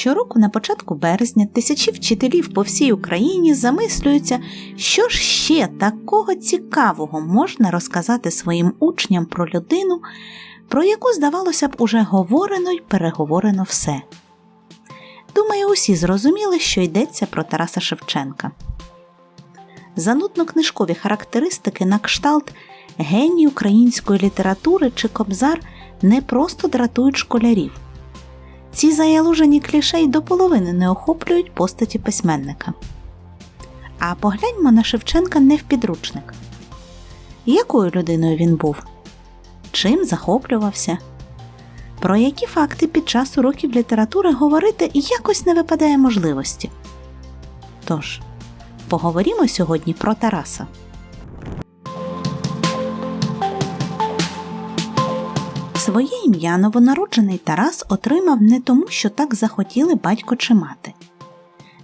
Щороку на початку березня тисячі вчителів по всій Україні замислюються, що ж ще такого цікавого можна розказати своїм учням про людину, про яку, здавалося б, уже говорено й переговорено все. Думаю, усі зрозуміли, що йдеться про Тараса Шевченка. Занудно книжкові характеристики на кшталт геній української літератури чи кобзар не просто дратують школярів. Ці заяложені кліше й до половини не охоплюють постаті письменника. А погляньмо на Шевченка не в підручник. Якою людиною він був? Чим захоплювався? Про які факти під час уроків літератури говорити якось не випадає можливості. Тож, поговоримо сьогодні про Тараса. Своє ім'я новонароджений Тарас отримав не тому, що так захотіли батько чи мати,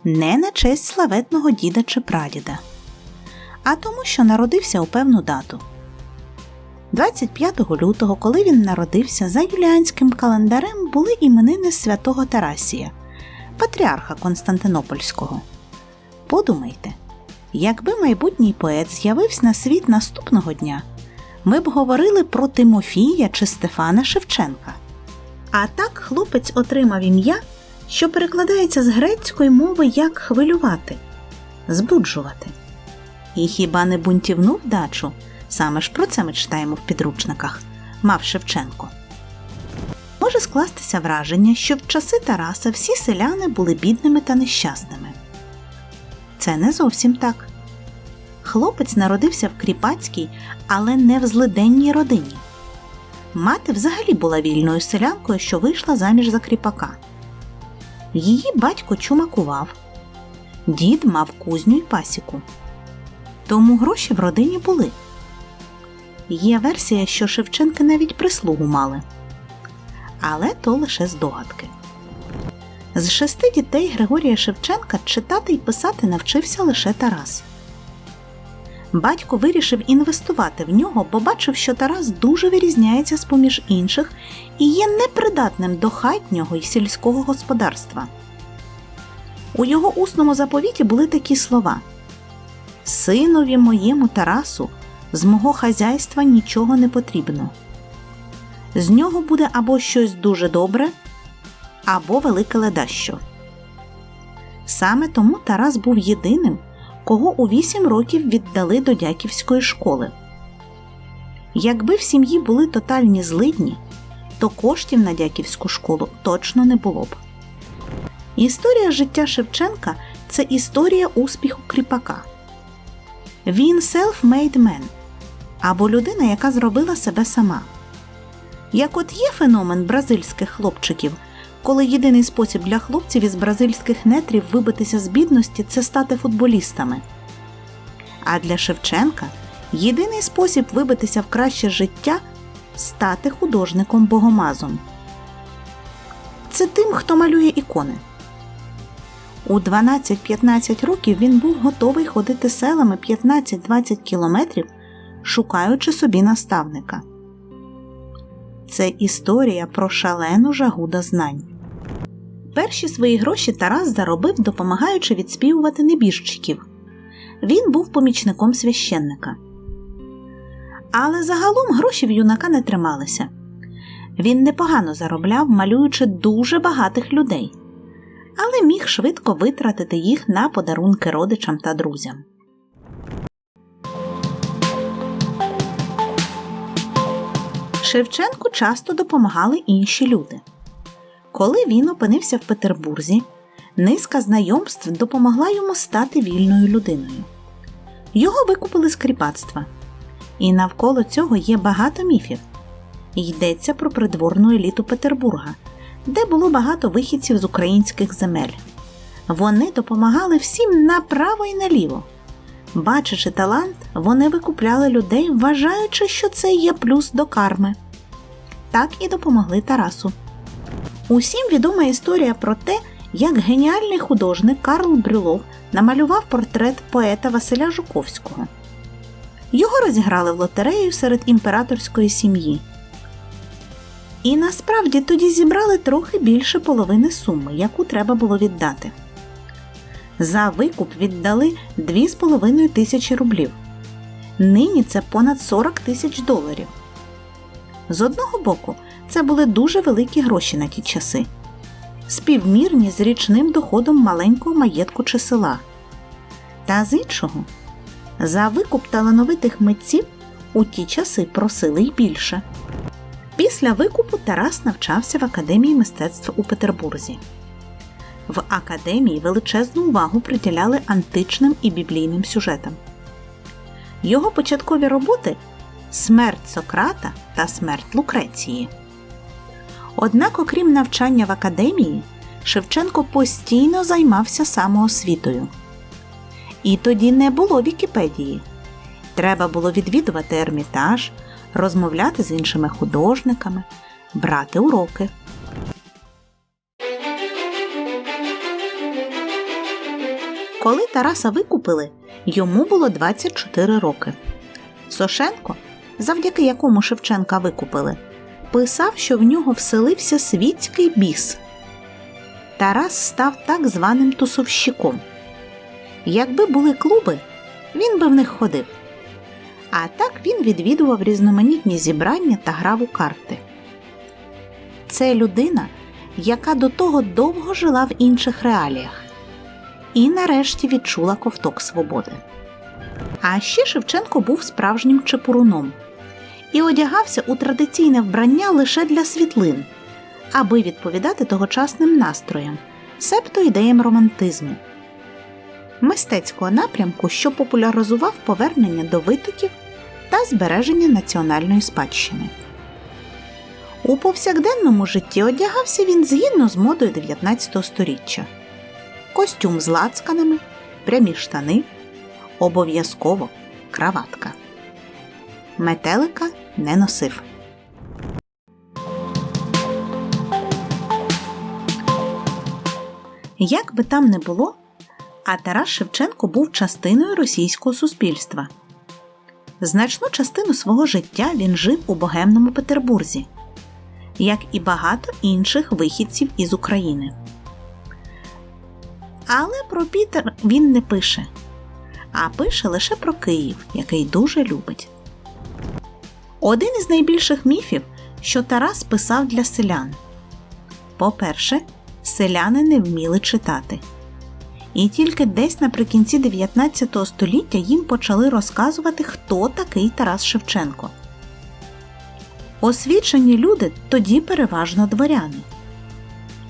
не на честь славетного діда чи прадіда, а тому, що народився у певну дату. 25 лютого, коли він народився, за юліанським календарем були іменини святого Тарасія, патріарха Константинопольського. Подумайте, якби майбутній поет з'явився на світ наступного дня ми б говорили про Тимофія чи Стефана Шевченка. А так хлопець отримав ім'я, що перекладається з грецької мови як хвилювати, збуджувати. І хіба не бунтівну вдачу? Саме ж про це ми читаємо в підручниках, мав Шевченко. Може скластися враження, що в часи Тараса всі селяни були бідними та нещасними. Це не зовсім так. Хлопець народився в кріпацькій, але не в злиденній родині. Мати взагалі була вільною селянкою, що вийшла заміж за кріпака. Її батько чумакував, дід мав кузню й пасіку. Тому гроші в родині були. Є версія, що Шевченки навіть прислугу мали. Але то лише здогадки. З шести дітей Григорія Шевченка читати й писати навчився лише Тарас. Батько вирішив інвестувати в нього, бо бачив, що Тарас дуже вирізняється з поміж інших і є непридатним до хатнього й сільського господарства. У його усному заповіті були такі слова Синові моєму Тарасу, з мого хазяйства нічого не потрібно. З нього буде або щось дуже добре, або велике ледащо. Саме тому Тарас був єдиним, кого у 8 років віддали до дяківської школи. Якби в сім'ї були тотальні злидні, то коштів на дяківську школу точно не було б. Історія життя Шевченка це історія успіху кріпака. Він self-made man або людина, яка зробила себе сама. Як от є феномен бразильських хлопчиків, коли єдиний спосіб для хлопців із бразильських нетрів вибитися з бідності це стати футболістами. А для Шевченка єдиний спосіб вибитися в краще життя стати художником богомазом. Це тим, хто малює ікони. У 12-15 років він був готовий ходити селами 15-20 кілометрів, шукаючи собі наставника. Це історія про шалену жагу до знань. Перші свої гроші Тарас заробив, допомагаючи відспівувати небіжчиків. Він був помічником священника. Але загалом гроші в юнака не трималися. Він непогано заробляв, малюючи дуже багатих людей, але міг швидко витратити їх на подарунки родичам та друзям. Шевченку часто допомагали інші люди. Коли він опинився в Петербурзі, низка знайомств допомогла йому стати вільною людиною. Його викупили з кріпацтва, і навколо цього є багато міфів. Йдеться про придворну еліту Петербурга, де було багато вихідців з українських земель. Вони допомагали всім направо і наліво. Бачачи талант, вони викупляли людей, вважаючи, що це є плюс до карми. Так і допомогли Тарасу. Усім відома історія про те, як геніальний художник Карл Брюлов намалював портрет поета Василя Жуковського. Його розіграли в лотерею серед імператорської сім'ї. І насправді тоді зібрали трохи більше половини суми, яку треба було віддати. За викуп віддали 2,5 тисячі рублів. Нині це понад 40 тисяч доларів. З одного боку, це були дуже великі гроші на ті часи, співмірні з річним доходом маленького маєтку чи села. Та з іншого, за викуп талановитих митців у ті часи просили й більше. Після викупу Тарас навчався в Академії мистецтв у Петербурзі. В академії величезну увагу приділяли античним і біблійним сюжетам. Його початкові роботи Смерть Сократа та Смерть Лукреції. Однак, окрім навчання в академії, Шевченко постійно займався самоосвітою. І тоді не було Вікіпедії. Треба було відвідувати ермітаж, розмовляти з іншими художниками, брати уроки. Коли Тараса викупили, йому було 24 роки. Сошенко, завдяки якому Шевченка викупили, писав, що в нього вселився світський біс. Тарас став так званим тусовщиком. Якби були клуби, він би в них ходив. А так він відвідував різноманітні зібрання та грав у карти. Це людина, яка до того довго жила в інших реаліях і нарешті відчула ковток свободи. А ще Шевченко був справжнім чепуруном і одягався у традиційне вбрання лише для світлин, аби відповідати тогочасним настроям, себто ідеям романтизму, мистецького напрямку, що популяризував повернення до витоків та збереження національної спадщини. У повсякденному житті одягався він згідно з модою 19 століття костюм з лацканами, прямі штани, обов'язково краватка. Метелика не носив. Як би там не було, а Тарас Шевченко був частиною російського суспільства. Значну частину свого життя він жив у богемному Петербурзі, як і багато інших вихідців із України. Але про Пітер він не пише, а пише лише про Київ, який дуже любить. Один із найбільших міфів, що Тарас писав для селян. По-перше, селяни не вміли читати. І тільки десь наприкінці 19 століття їм почали розказувати, хто такий Тарас Шевченко. Освічені люди тоді переважно дворяни.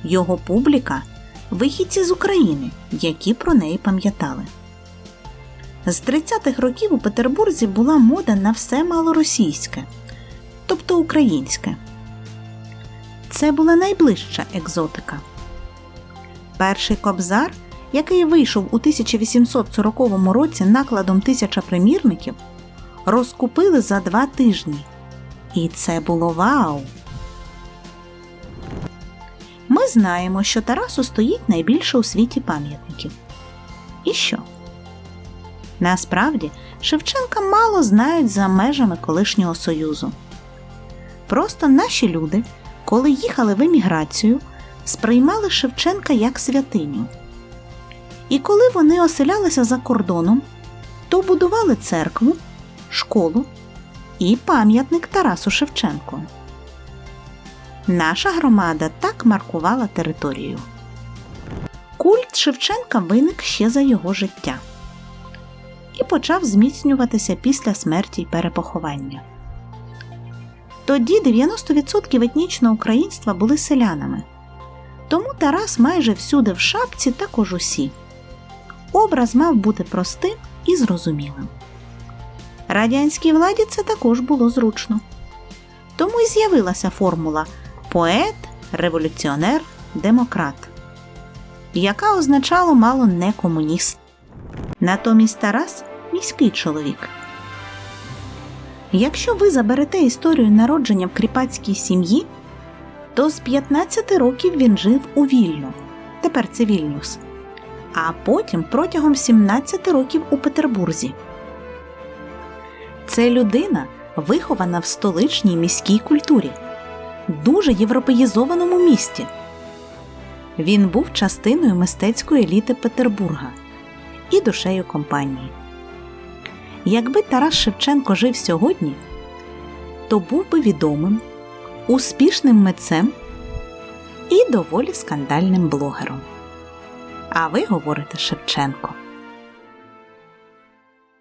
Його публіка вихідці з України, які про неї пам'ятали. З 30-х років у Петербурзі була мода на все малоросійське, тобто українське. Це була найближча екзотика. Перший кобзар, який вийшов у 1840 році накладом тисяча примірників, розкупили за два тижні. І це було вау! Ми знаємо, що Тарасу стоїть найбільше у світі пам'ятників. І що? Насправді Шевченка мало знають за межами колишнього Союзу. Просто наші люди, коли їхали в еміграцію, сприймали Шевченка як святиню. І коли вони оселялися за кордоном, то будували церкву, школу і пам'ятник Тарасу Шевченку. Наша громада так маркувала територію. Культ Шевченка виник ще за його життя і почав зміцнюватися після смерті й перепоховання. Тоді 90% етнічного українства були селянами, тому Тарас майже всюди в шапці також усі. Образ мав бути простим і зрозумілим. Радянській владі це також було зручно. Тому й з'явилася формула поет, революціонер, демократ, яка означала мало не комуніст. Натомість Тарас міський чоловік. Якщо ви заберете історію народження в кріпацькій сім'ї, то з 15 років він жив у Вільну, тепер це Вільнюс, а потім протягом 17 років у Петербурзі. Це людина, вихована в столичній міській культурі дуже європеїзованому місті. Він був частиною мистецької еліти Петербурга і душею компанії. Якби Тарас Шевченко жив сьогодні, то був би відомим, успішним митцем і доволі скандальним блогером. А ви говорите Шевченко.